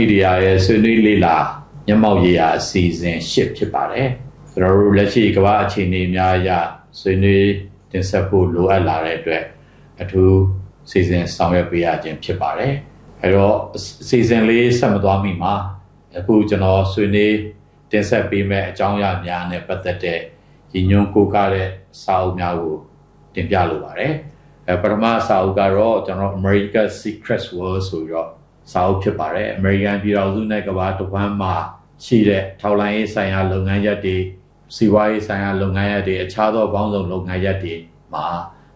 Prime Media ရဲ့ဆွေးနွေးလေ့လာမျက်မှောက်ရေးရာအစီအစဉ်ရှစ်ဖြစ်ပါတယ်ကျွန်တော်တို့လက်ရှိကမ္ဘာအခြေအနေများအရဆွေးနွေးတင်ဆက်ဖို့လိုအပ်လာတဲ့အတွက်အထူးစီစဉ်ဆောင်ရွက်ပေးရခြင်းဖြစ်ပါတယ်အဲတော့အစီအစဉ်လေးဆက်မသွားမိမှာအခုကျွန်တော်ဆွေးနွေးတင်ဆက်ပေးမဲ့အကြောင်းအရာများနဲ့ပတ်သက်တဲ့ရည်ညွှန်းကိုးကားတဲ့စာအုပ်များကိုတင်ပြလိုပါတယ်အဲပထမစာအုပ်ကတော့ကျွန်တော် America Secret World ဆိုပြီးတော့ စာအုပ်ဖြစ်ပါတယ် American ပြည်တော်စုနဲ့ကမ္ဘာတစ်ဝန်းမှာရှိတဲ့ထောက်လိုင်းရေးဆိုင်ရာလုပ်ငန်းရပ်တွေစီးပွားရေးဆိုင်ရာလုပ်ငန်းရပ်တွေအခြားသောဘောင်းဆောင်လုပ်ငန်းရပ်တွေမှာ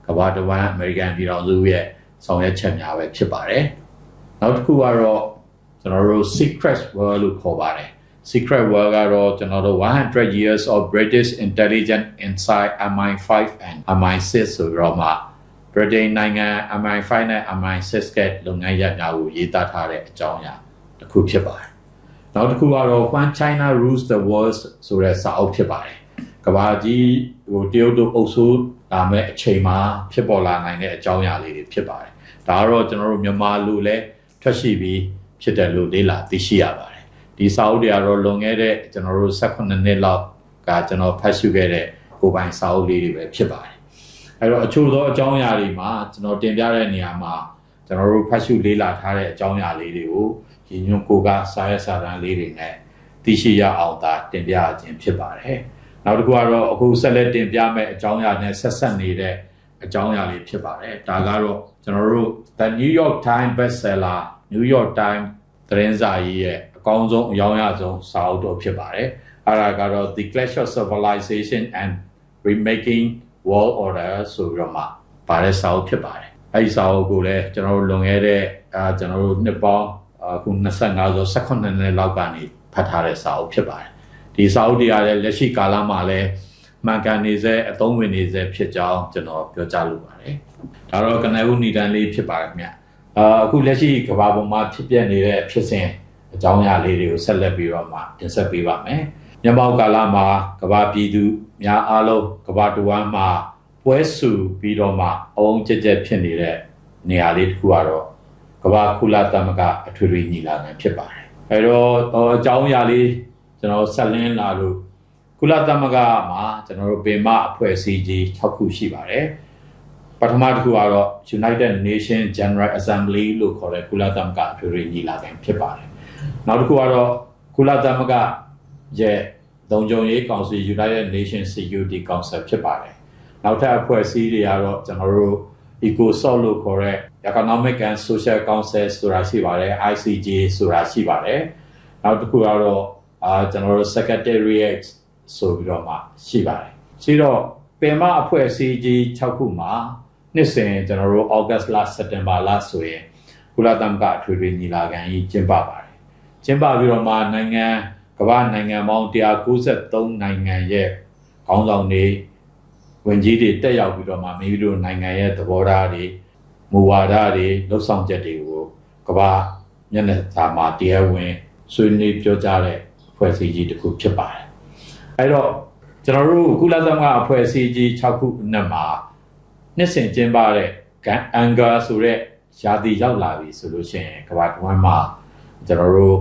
ကမ္ဘာတစ်ဝန်း American ပြည်တော်စုရဲ့ဆောင်ရွက်ချက်များပဲဖြစ်ပါတယ်နောက်တစ်ခုကတော့ကျွန်တော်တို့ Secret World လို့ခေါ်ပါတယ် Secret World ကတော့ကျွန်တော်တို့100 years of British intelligence inside MI5 and MI6 ဆိုပြီးတော့မှ Britain နိုင်ငံ MI5 နဲ့ MI6 ကလုပ်ငန်းရပ်များကိုရေးသားထားတဲ့အကြောင်းအရာတစ်ခုဖြစ်ပါတယ်။နောက်တစ်ခုကတော့ When China Rules the World ဆိုတဲ့စာအုပ်ဖြစ်ပါတယ်။ကမ္ဘာကြီးဟိုတရုတ်တို့အုပ်စိုးလာမဲ့အချိန်မှာဖြစ်ပေါ်လာနိုင်တဲ့အကြောင်းအရာလေးတွေဖြစ်ပါတယ်။ဒါကတော့ကျွန်တော်တို့မြန်မာလူလည်းထွက်ရှိပြီးဖြစ်တယ်လို့လေ့လာသိရှိရပါတယ်။ဒီစာအုပ်တွေကတော့လွန်ခဲ့တဲ့ကျွန်တော်တို့18နှစ်လောက်ကကျွန်တော်ဖတ်ရှုခဲ့တဲ့ကိုယ်ပိုင်စာအုပ်လေးတွေပဲဖြစ်ပါတယ်။ အဲတော့အချို့သောအကြောင်းအရာတွေမှာကျွန်တော်တင်ပြတဲ့နေရာမှာကျွန်တော်တို့ဖတ်ရှုလေ့လာထားတဲ့အကြောင်းအရာလေးတွေကိုရည်ညွှန်းကိုကစာရစာတမ်းလေးတွေနဲ့သိရှိရအောင်သာတင်ပြခြင်းဖြစ်ပါတယ်။နောက်တစ်ခုကတော့အခုဆက်လက်တင်ပြမယ့်အကြောင်းအရာနဲ့ဆက်ဆက်နေတဲ့အကြောင်းအရာလေးဖြစ်ပါတယ်။ဒါကတော့ကျွန်တော်တို့ The New York Times bestseller New York Times သတင်းစာကြီးရဲ့အကောင်းဆုံးအယောင်ရဆုံးစာအုပ်တော့ဖြစ်ပါတယ်။အဲဒါကတော့ The Clash of Civilization and Remaking World Order ဆိုပြီးတော့မှပါတဲ့စာအုပ်ဖြစ်ပါတယ်။အဲဒီစာအုပ်ကိုလည်းကျွန်တော်တို့လွန်ခဲ့တဲ့အာကျွန်တော်တို့နှစ်ပေါင်းအခု25ဆို18နှစ်လောက်ကနေဖတ်ထားတဲ့စာအုပ်ဖြစ်ပါတယ်။ဒီစာအုပ်တွေကလည်းလက်ရှိကာလမှာလည်းမှန်ကန်နေစေအသုံးဝင်နေစေဖြစ်ကြောင်းကျွန်တော်ပြောကြားလိုပါတယ်။ဒါတော့ကနဦးဏီတန်လေးဖြစ်ပါတယ်ခင်ဗျ။အာအခုလက်ရှိကမ္ဘာပေါ်မှာဖြစ်ပျက်နေတဲ့ဖြစ်စဉ်အကြောင်းအရာလေးတွေကိုဆက်လက်ပြီးတော့မှတင်ဆက်ပေးပါမယ်။ညမောက်ကာလမှာကမ္ဘာပြည်သူ များအားလုံးကမ္ဘာတဝမ်းမှာပွဲစုပြီးတော့မှအုံကြက်ကြက်ဖြစ်နေတဲ့နေရာလေးတစ်ခုကတော့ကမ္ဘာကုလသမဂ္ဂအထွေထွေညီလာခံဖြစ်ပါတယ်အဲတော့အကြောင်းအရာလေးကျွန်တော်ဆက်လင်းလာလို့ကုလသမဂ္ဂမှာကျွန်တော်တို့ပင်မအဖွဲ့အစည်းကြီး6ခုရှိပါတယ်ပထမတစ်ခုကတော့ United Nations General Assembly လို့ခေါ်တဲ့ကုလသမဂ္ဂအထွေထွေညီလာခံဖြစ်ပါတယ်နောက်တစ်ခုကတော့ကုလသမဂ္ဂရဲ့ လုံခြုံရေးကောင်စီ United Nations Security Council ဖြစ်ပါတယ်နောက်ထပ်အဖွဲ့အစည်းတွေကတော့ကျွန်တော်တို့ ECOSOC လို့ခေါ်တဲ့ Economic and Social Council ဆိုတာရှိပါတယ် ICJ ဆိုတာရှိပါတယ်နောက်တစ်ခုကတော့အာကျွန်တော်တို့ Secretariat ဆိုပြီးတော့မှရှိပါတယ်ရှိတော့ပင်မအဖွဲ့အစည်းကြီး6ခုမှာနှစ်စဉ်ကျွန်တော်တို့ August လ September လဆိုရင်ကုလသမဂ္ဂအထွေထွေညီလာခံကြီးကျင်းပပါတယ်ကျင်းပပြီးတော့မှနိုင်ငံ ကမ္ဘာနိုင်ငံပေါင်း193နိုင်ငံရဲ့ခေါင်းဆောင်တွေဝင်ကြီးတွေတက်ရောက်ပြီးတော့မှမိမိတို့နိုင်ငံရဲ့သဘောထားတွေမူဝါဒတွေလှုပ်ဆောင်ချက်တွေကိုကမ္ဘာမျက်နှာစာမှာတရားဝင်ဆွေးနွေးပြောကြားတဲ့အဖွဲ့အစည်းကြီးတစ်ခုဖြစ်ပါတယ်။အဲတော့ကျွန်တော်တို့ကုလသမဂ္ဂအဖွဲ့အစည်းကြီး6ခုအနက်မှာနှစ်စဉ်ကျင်းပတဲ့အန်ဂါဆိုတဲ့ရာသီရောက်လာပြီဆိုလို့ရှိရင်ကမ္ဘာတဝန်းမှာကျွန်တော်တို့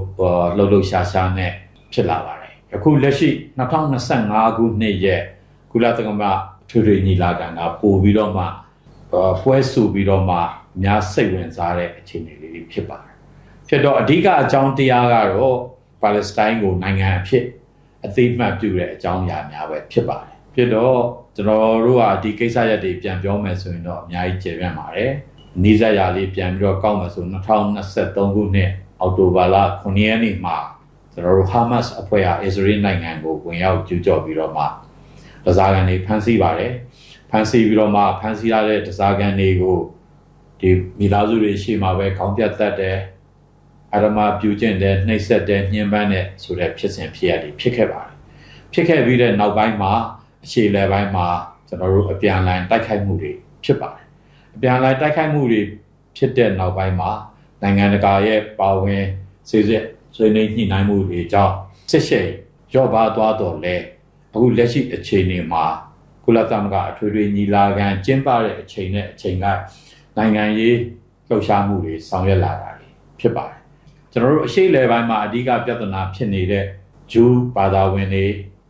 လှုပ်လှုပ်ရှားရှားနဲ့ ဖြစ်လာပါတယ်။အခုလက်ရှိ2025ခုနှစ်ရဲ့ကုလသမဂ္ဂထွေထွေညီလာခံကပို့ပြီးတော့မှပွဲဆူပြီးတော့မှများစိတ်ဝင်စားတဲ့အခြေအနေလေးတွေဖြစ်ပါတယ်ဖြစ်တော့အဓိကအကြောင်းတရားကတော့ပါလက်စတိုင်းကိုနိုင်ငံအဖြစ်အသိမှတ်ပြုတဲ့အကြောင်းအရာများပဲဖြစ်ပါတယ်ဖြစ်တော့ကျွန်တော်တို့ကဒီကိစ္စရပ်တွေပြန်ပြောမယ်ဆိုရင်တော့အများကြီးကျေပြန့်ပါတယ်နီးစပ်ရာလေးပြန်ပြီးတော့ကောက်မယ်ဆို2023ခုနှစ်အောက်တိုဘာလ9ရက်နေ့မှာ ကျွန်တော်တို့ဟာမတ်စ်အဖွဲ့ဟာအစ္စရေးနိုင်ငံကိုဝင်ရောက်ကျူးကျော်ပြီးတော့မှဒဇာကန်တွေဖမ်းဆီးပါတယ်ဖမ်းဆီးပြီးတော့မှဖမ်းဆီးရတဲ့ဒဇာကန်တွေကိုဒီမိသားစုတွေရှေ့မှာပဲခေါင်းပြတ်တတ်တယ်အရမပြူကျင့်တယ်နှိပ်စက်တယ်ညှဉ်းပန်းတယ်ဆိုတဲ့ဖြစ်စဉ်ဖြစ်ရတွေဖြစ်ခဲ့ပါတယ်ဖြစ်ခဲ့ပြီးတဲ့နောက်ပိုင်းမှာအခြေလယ်ပိုင်းမှာကျွန်တော်တို့အပြန်အလှန်တိုက်ခိုက်မှုတွေဖြစ်ပါတယ်အပြန်အလှန်တိုက်ခိုက်မှုတွေဖြစ်တဲ့နောက်ပိုင်းမှာနိုင်ငံတကာရဲ့ပါဝင်စေစစ် ဆွေးနွေးညှိနှိုင်းမှုတွေကြောင့်စစ်ရှိန်ရော့ပါသွားတော့လဲအခုလက်ရှိအခြေအနေမှာကုလသမဂ္ဂအထွေထွေညီလာခံကျင်းပတဲ့အချိန်နဲ့အချိန်ကနိုင်ငံရေးလှုပ်ရှားမှုတွေဆောင်ရွက်လာတာဖြစ်ပါတယ်ကျွန်တော်တို့အရှိလေပိုင်းမှာအဓိကပြဿနာဖြစ်နေတဲ့ဂျူးဘာသာဝင်တွေ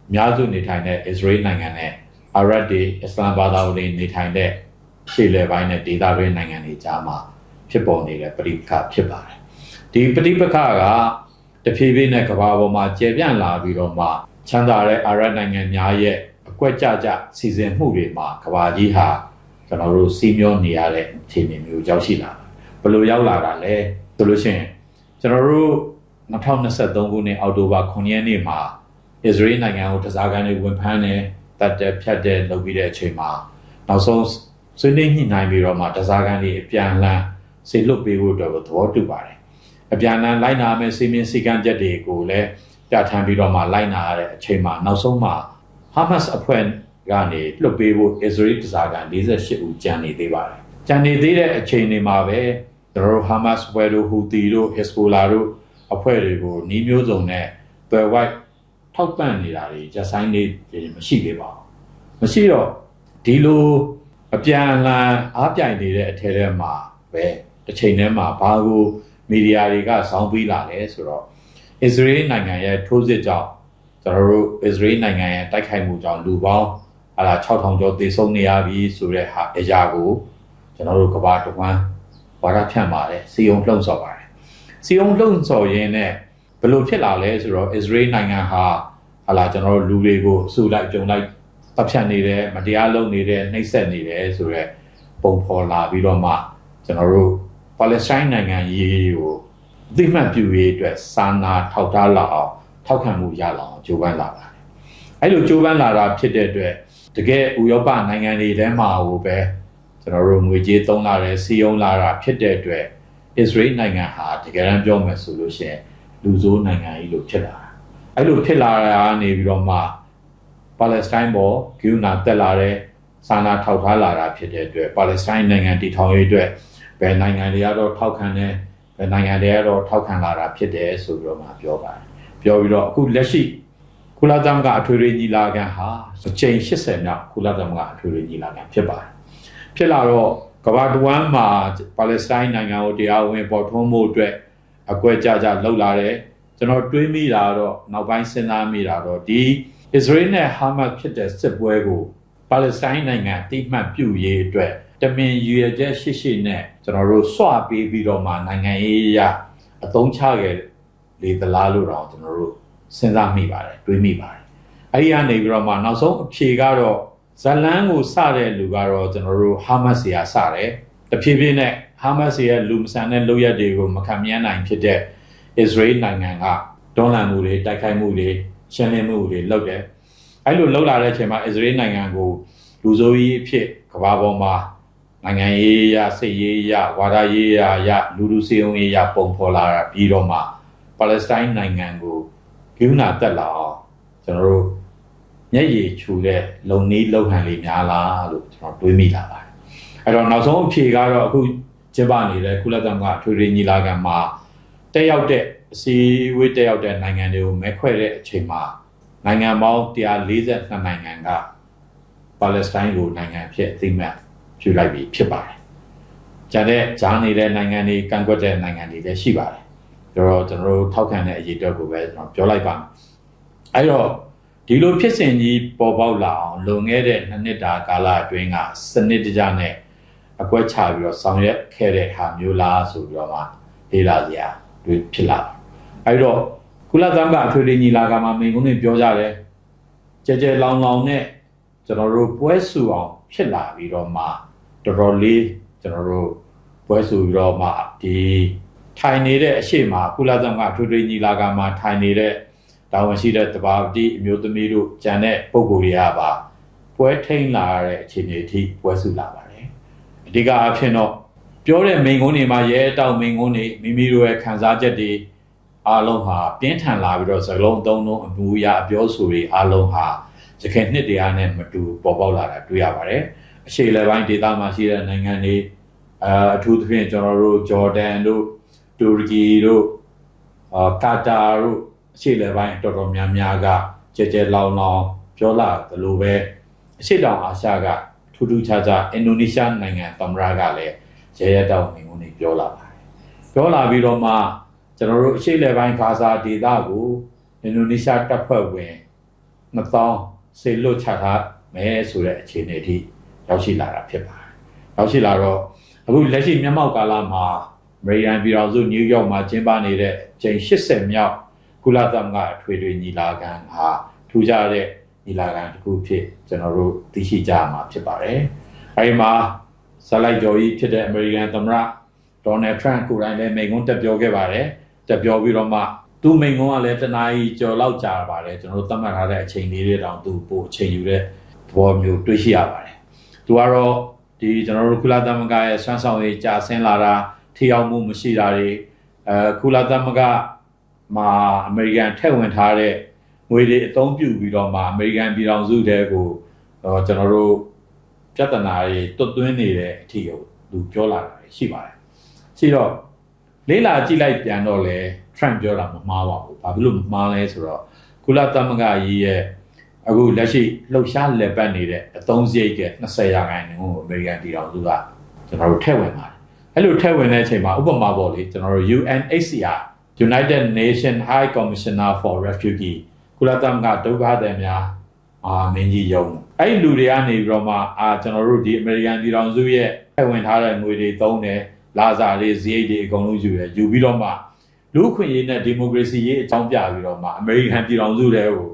အများစုနေထိုင်တဲ့အစ္စရေးနိုင်ငံနဲ့အာရတ်တွေအစ္စလာမ်ဘာသာဝင်တွေနေထိုင်တဲ့အရှိလေပိုင်းနဲ့ဒေသတွင်းနိုင်ငံတွေကြားမှာဖြစ်ပေါ်နေတဲ့ပဋိပက္ခဖြစ်ပါတယ်ဒီပဋိပက္ခက တဖြည်းဖြည်းနဲ့ကမ္ဘာပေါ်မှာကျယ်ပြန့်လာပြီးတော့မှချမ်းသာတဲ့အာရတ်နိုင်ငံများရဲ့အကွက်ကြကြစီစဉ်မှုတွေမှာကမ္ဘာကြီးဟာကျွန်တော်တို့စီးမျောနေရတဲ့အခြေအနေမျိုးရောက်ရှိလာတယ်ဘယ်လိုရောက်လာတာလဲဆိုလို့ရှိရင်ကျွန်တော်တို့2023ခုနှစ်အောက်တိုဘာ9ရက်နေ့မှာအစ္စရေးနိုင်ငံကိုတစားကန်တွေဝင်ဖမ်းတယ်တတ်တယ်ဖြတ်တယ်လုပ်ပြီးတဲ့အချိန်မှာနောက်ဆုံးဆွေးနွေးညှိနှိုင်းပြီးတော့မှတစားကန်တွေအပြန်အလှန်ဆေလွတ်ပေးဖို့အတွက်ကိုသဘောတူပါတယ် အပြန်အလှန်လိုက်နာမယ့်စီမင်းစည်းကမ်းချက်တွေကိုလည်းပြဋ္ဌာန်းပြီးတော့မှလိုက်နာရတဲ့အချိန်မှာနောက်ဆုံးမှာဟာမတ်စ်အဖွဲ့ကနေလွတ်ပေးဖို့အစ္စရေးတစားကန်48ဦးကြံနေသေးပါတယ်ကြံနေသေးတဲ့အချိန်တွေမှာပဲကျွန်တော်တို့ဟာမတ်စ်ဘွဲတို့ဟူတီတို့ဟစ်စကိုလာတို့အဖွဲ့တွေကိုနှီးမျိုးစုံနဲ့တွယ်ဝိုက်ထောက်ပံ့နေတာတွေဂျဆိုင်နေမရှိသေးပါဘူးမရှိတော့ဒီလိုအပြန်အလှန်အားပြိုင်နေတဲ့အထက်ထဲမှာပဲတစ်ချိန်တည်းမှာဘာကို မီဒီယာတွေကစောင်းပြီးလာလဲဆိုတော့အစ္စရေးနိုင်ငံရဲ့ထိုးစစ်ကြောင့်ကျွန်တော်တို့အစ္စရေးနိုင်ငံရဲ့တိုက်ခိုက်မှုကြောင့်လူပေါင်းဟာလာ6000ကျော်သေဆုံးနေရပြီဆိုတဲ့ဟာအရာကိုကျွန်တော်တို့ကဘာတဝမ်းဝါဒဖြန့်ပါတယ်စီယုံလှုံ့ဆော်ပါတယ်စီယုံလှုံ့ဆော်ရင်းနဲ့ဘယ်လိုဖြစ်လာလဲဆိုတော့အစ္စရေးနိုင်ငံဟာဟာလာကျွန်တော်တို့လူတွေကိုအစုလိုက်ကြုံလိုက်တပ်ဖြတ်နေတယ်မတရားလုပ်နေတယ်နှိပ်စက်နေတယ်ဆိုတော့ပုံဖော်လာပြီးတော့မှကျွန်တော်တို့ ပါလက်စတိုင်းနိုင်ငံရေးကိုအသိမှတ်ပြုရေးအတွက်စာနာထောက်ထားလာအောင်ထောက်ခံမှုရလာအောင်ကြိုးပမ်းလာပါတယ်အဲ့လိုကြိုးပမ်းလာတာဖြစ်တဲ့အတွက်တကယ်ဥရောပနိုင်ငံတွေထဲမှာဟိုပဲကျွန်တော်တို့ငွေကြေးသုံးလာတယ်စီယုံလာတာဖြစ်တဲ့အတွက်အစ္စရေးနိုင်ငံဟာတကယ်တမ်းပြောမယ်ဆိုလို့ရှိရင်လူဆိုးနိုင်ငံကြီးလို့ဖြစ်လာတာအဲ့လိုဖြစ်လာတာကနေပြီးတော့မှပါလက်စတိုင်းပေါ်ဂယူနာတက်လာတဲ့စာနာထောက်ထားလာတာဖြစ်တဲ့အတွက်ပါလက်စတိုင်းနိုင်ငံတည်ထောင်ရေးအတွက် ဘယ်နိုင်ငံတွေကတော့ထောက်ခံတယ်ဘယ်နိုင်ငံတွေကတော့ထောက်ခံလာတာဖြစ်တယ်ဆိုပြီးတော့မှပြောပါတယ်ပြောပြီးတော့အခုလက်ရှိကုလသမဂ္ဂအထွေထွေညီလာခံဟာအချိန်80မြောက်ကုလသမဂ္ဂအထွေထွေညီလာခံဖြစ်ပါတယ်ဖြစ်လာတော့ကမ္ဘာတဝမ်းမှာပါလက်စတိုင်းနိုင်ငံကိုတရားဝင်ပေါ်ထွန်းမှုအတွက်အကွက်ကြကြလှုပ်လာတယ်ကျွန်တော်တွေးမိတာတော့နောက်ပိုင်းစဉ်းစားမိတာတော့ဒီအစ္စရေးနဲ့ဟာမတ်ဖြစ်တဲ့စစ်ပွဲကိုပါလက်စတိုင်းနိုင်ငံတိမှတ်ပြုရေးအတွက် တမင်ရွေချက်ရှိရှိနဲ့ကျွန်တော်တို့စွပေးပြီးတော့မှနိုင်ငံရေးအရအသုံးချခဲ့လေသလားလို့တော့ကျွန်တော်တို့စဉ်းစားမိပါတယ်တွေးမိပါတယ်အဲ့ဒီကနေပြီးတော့မှနောက်ဆုံးအဖြေကတော့ဇလန်းကိုစတဲ့လူကတော့ကျွန်တော်တို့ဟာမတ်စီယာစတယ်တဖြည်းဖြည်းနဲ့ဟာမတ်စီယာလူမဆန်တဲ့လုပ်ရက်တွေကိုမခံမြန်းနိုင်ဖြစ်တဲ့အစ္စရေးနိုင်ငံကတွန်းလှန်မှုတွေတိုက်ခိုက်မှုတွေရှင်းလင်းမှုတွေလုပ်တယ်အဲ့လိုလုပ်လာတဲ့အချိန်မှာအစ္စရေးနိုင်ငံကိုလူဆိုးကြီးအဖြစ်ကမ္ဘာပေါ်မှာ နိုင်ငံရေးရစိတ်ရေးရဝါဒရေးရရလူလူစီယုံရေးရပုံဖော်လာတာပြီးတော့မှပါလက်စတိုင်းနိုင်ငံကိုဂိူနာတက်လာအောင်ကျွန်တော်တို့မျက်ရည်ခြူတဲ့လုံနီးလုံဟန်လေးများလားလို့ကျွန်တော်တွေးမိလာပါတယ်အဲ့တော့နောက်ဆုံးအဖြေကတော့အခုကျင်းပနေတဲ့ကုလသမဂ္ဂထွေထွေညီလာခံမှာတက်ရောက်တဲ့အစည်းအဝေးတက်ရောက်တဲ့နိုင်ငံတွေကိုမဲခွဲတဲ့အချိန်မှာနိုင်ငံပေါင်း142နိုင်ငံကပါလက်စတိုင်းကိုနိုင်ငံဖြစ်အသိမှတ် ပြုလိုက်ပြီးဖြစ်ပါတယ်။ကျန်တဲ့ဂျားနေတဲ့နိုင်ငံတွေကန့်ကွက်တဲ့နိုင်ငံတွေလည်းရှိပါတယ်။ဒါတော့ကျွန်တော်တို့ထောက်ခံတဲ့အရေးအတွက်ကိုပဲကျွန်တော်ပြောလိုက်ပါမယ်။အဲ့တော့ဒီလိုဖြစ်စဉ်ကြီးပေါ်ပေါက်လာအောင်လွန်ခဲ့တဲ့နှစ်နှစ်တာကာလအတွင်းကစနစ်တကျနဲ့အကွက်ချပြီးတော့ဆောင်ရွက်ခဲ့တဲ့ဟာမျိုးလားဆိုပြီးတော့မှလေးလာစရာတွေဖြစ်လာအဲ့တော့ကုလသမဂ္ဂအထွေထွေညီလာခံမှာမိန်ကုန်းတွေပြောကြတယ်ကြဲကြဲလောင်လောင်နဲ့ကျွန်တော်တို့ပွဲဆူအောင်ဖြစ်လာပြီးတော့မှ တော်တော်လေးကျွန်တော်တို့ပွဲဆူပြီးတော့မှဒီထိုင်နေတဲ့အရှိမကုလသမဂ္ဂအထွေထွေညီလာခံမှာထိုင်နေတဲ့တာဝန်ရှိတဲ့တဘာတိအမျိုးသမီးတို့ကြံတဲ့ပုံကိုယ်တွေကပါပွဲထိန်လာတဲ့အခြေအနေအထိပွဲဆူလာပါတယ်အဓိကအဖြစ်တော့ပြောတဲ့မိန်ကုန်းတွေမှာရဲတောက်မိန်ကုန်းတွေမိမိတို့ရဲ့ခံစားချက်တွေအားလုံးဟာပြင်းထန်လာပြီးတော့စကလုံးသုံးလုံးအမှုအရာအပြောဆိုတွေအားလုံးဟာရခိုင်နှစ်တရားနဲ့မတူပေါ်ပေါက်လာတာတွေ့ရပါတယ် အရှေ့လယ်ပိုင်းဒေသမှာရှိတဲ့နိုင်ငံတွေအာအထူးသဖြင့်ကျွန်တော်တို့ဂျော်ဒန်တို့တူရကီတို့အာကာတာတို့အရှေ့လယ်ပိုင်းတော်တော်များများကကြဲကြဲလောင်လောင်ပြောလာသလိုပဲအရှေ့တောင်အာရှကထူးထူးခြားခြားအင်ဒိုနီးရှားနိုင်ငံသမ္မတကလည်းရဲရဲတောက်နေုံနေပြောလာပါတယ်ပြောလာပြီးတော့မှကျွန်တော်တို့အရှေ့လယ်ပိုင်းဂါဇာဒေသကိုအင်ဒိုနီးရှားတပ်ဖွဲ့ဝင်2000ဆေလွတ်ချထားမယ်ဆိုတဲ့အခြေအနေအထိ ရောက်ရှိလာတာဖြစ်ပါတယ်။ရောက်ရှိလာတော့အခုလက်ရှိမျက်မှောက်ကာလမှာအမေရိကန်ပြည်တော်စုနယူးယောက်မှာကျင်းပနေတဲ့ချိန်80မြောက်ကုလသမဂ္ဂအထွေထွေညီလာခံဟာထူးခြားတဲ့ညီလာခံတစ်ခုဖြစ်ကျွန်တော်တို့သိရှိကြရမှာဖြစ်ပါတယ်။အဲဒီမှာဇလိုက်ကျော်ကြီးဖြစ်တဲ့အမေရိကန်သမ္မတဒေါ်နယ်ထရန့်ကိုယ်တိုင်လည်းမိန့်ခွန်းတက်ပြောခဲ့ပါတယ်။တက်ပြောပြီးတော့မှသူမိန့်ခွန်းကလည်းတနာရီကျော်လောက်ကြာပါတယ်ကျွန်တော်တို့သတ်မှတ်ထားတဲ့အချိန်လေးတွေတောင်သူပို့အချိန်ယူတဲ့သဘောမျိုးတွေ့ရှိရပါတယ်။ သူကတော့ဒီကျွန်တော်တို့ကုလသမဂ္ဂရဲ့ဆွမ်းဆောင်ရေးကြာဆင်းလာတာထိရောက်မှုမရှိတာတွေအဲကုလသမဂ္ဂမှာအမေရိကန်ထည့်ဝင်ထားတဲ့ငွေတွေအသုံးပြုပြီးတော့မှအမေရိကန်ပြည်ထောင်စုတဲကိုဟောကျွန်တော်တို့ပြဿနာတွေတွတ်သွင်းနေတဲ့အထီကိုသူပြောလာတာရှိပါတယ်။ရှိတော့လေးလာကြည့်လိုက်ပြန်တော့လေ Trump ပြောတာမမှားပါဘူး။ဘာဖြစ်လို့မမှားလဲဆိုတော့ကုလသမဂ္ဂကြီးရဲ့ အခုလက်ရှိလှုပ်ရှားလက်ပတ်နေတဲ့အသုံးစရိတ်က20ရာခိုင်နှုန်းကိုအမေရိကန်ပြည်ထောင်စုကကျွန်တော်တို့ထည့်ဝင်ပါတယ်။အဲ့လိုထည့်ဝင်တဲ့အချိန်မှာဥပမာပေါ့လေကျွန်တော်တို့ UNHCR United Nations High Commissioner for Refugee ကုလသမဂ္ဂဒုက္ခသည်များအာမင်းကြီးယုံအဲ့ဒီလူတွေကနေပြီးတော့မှအာကျွန်တော်တို့ဒီအမေရိကန်ပြည်ထောင်စုရဲ့ထည့်ဝင်ထားတဲ့ငွေတွေသုံးတယ်လာစာတွေဈေးတွေအကုန်လုံးယူတယ်ယူပြီးတော့မှလူ့အခွင့်အရေးနဲ့ဒီမိုကရေစီရေးအကြောင်းပြပြီးတော့မှအမေရိကန်ပြည်ထောင်စုတွေကို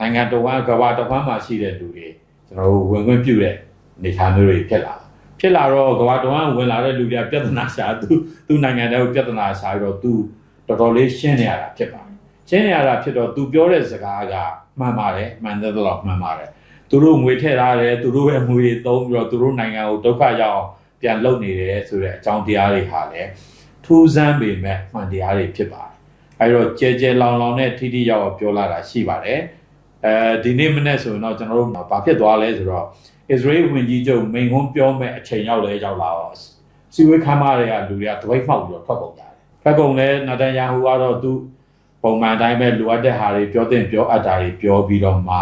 နိုင်ငံတော်ကကမ္ဘာတစ်ဝန်းမှာရှိတဲ့လူတွေကျွန်တော်တို့ဝင်ခွင့်ပြုတဲ့အနေအထားမျိုးတွေဖြစ်လာဖြစ်လာတော့ကမ္ဘာတစ်ဝန်းဝင်လာတဲ့လူတွေကပြဿနာရှာသူသူနိုင်ငံတွေကိုပြဿနာရှာပြီးတော့သူတော်တော်လေးရှင်းနေရတာဖြစ်ပါတယ်ရှင်းနေရတာဖြစ်တော့သူပြောတဲ့စကားကမှန်ပါတယ်မှန်တယ်တော့မှန်ပါတယ်သူတို့ငွေထည့်ထားတယ်သူတို့ရဲ့ငွေတွေသုံးပြီးတော့သူတို့နိုင်ငံကိုဒုက္ခရောက်အောင်ပြန်လုပ်နေတယ်ဆိုတဲ့အကြောင်းတရားတွေဟာလည်းထူးဆန်းပေမဲ့မှန်တရားတွေဖြစ်ပါတယ်အဲတော့ကြဲကြဲလောင်လောင်နဲ့ထိထိရောက်အောင်ပြောလာတာရှိပါတယ် အဲဒီနေ့မနေ့ဆိုရင်တော့ကျွန်တော်တို့ဘာဖြစ်သွားလဲဆိုတော့ Israel ဝင်ကြီးချုပ်မိန်ခွန်းပြောမဲ့အချိန်ရောက်လဲရောက်လာတော့စီဝေးခမ်းမတွေကလူတွေကတပိတ်မှောက်ပြီးတော့ထွက်ကုန်ကြတယ်ထွက်ကုန်လဲနတန်ယာဟူကတော့သူပုံမှန်တိုင်းပဲလိုအပ်တဲ့ဟာတွေပြောတဲ့ပြောအပ်တာတွေပြောပြီးတော့မှ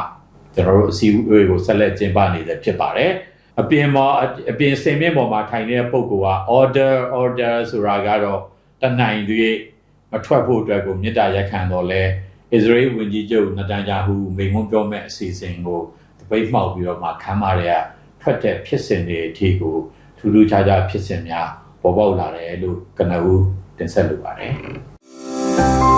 ကျွန်တော်တို့အစည်းအဝေးကိုဆက်လက်ကျင်းပနေတဲ့ဖြစ်ပါတယ်အပြင်မှာအပြင်စင်မြင့်ပေါ်မှာထိုင်နေတဲ့ပုံက order order ဆိုတာကတော့တနိုင်တွေမထွက်ဖို့အတွက်ကိုမေတ္တာရက်ခံတော့လဲ Israel ဝင်ကြီးချုပ်နတန်ယာဟူမိန်ခွန်းပြောမဲ့အစီအစဉ်ကိုတပိတ်မှောက်ပြီးတော့မှခမ်းမာတွေကထွက်တဲ့ဖြစ်စဉ်တွေအထိကိုထူးထူးခြားခြားဖြစ်စဉ်များပေါ်ပေါက်လာတယ်လို့ကနဦးတင်ဆက်လိုပါတယ်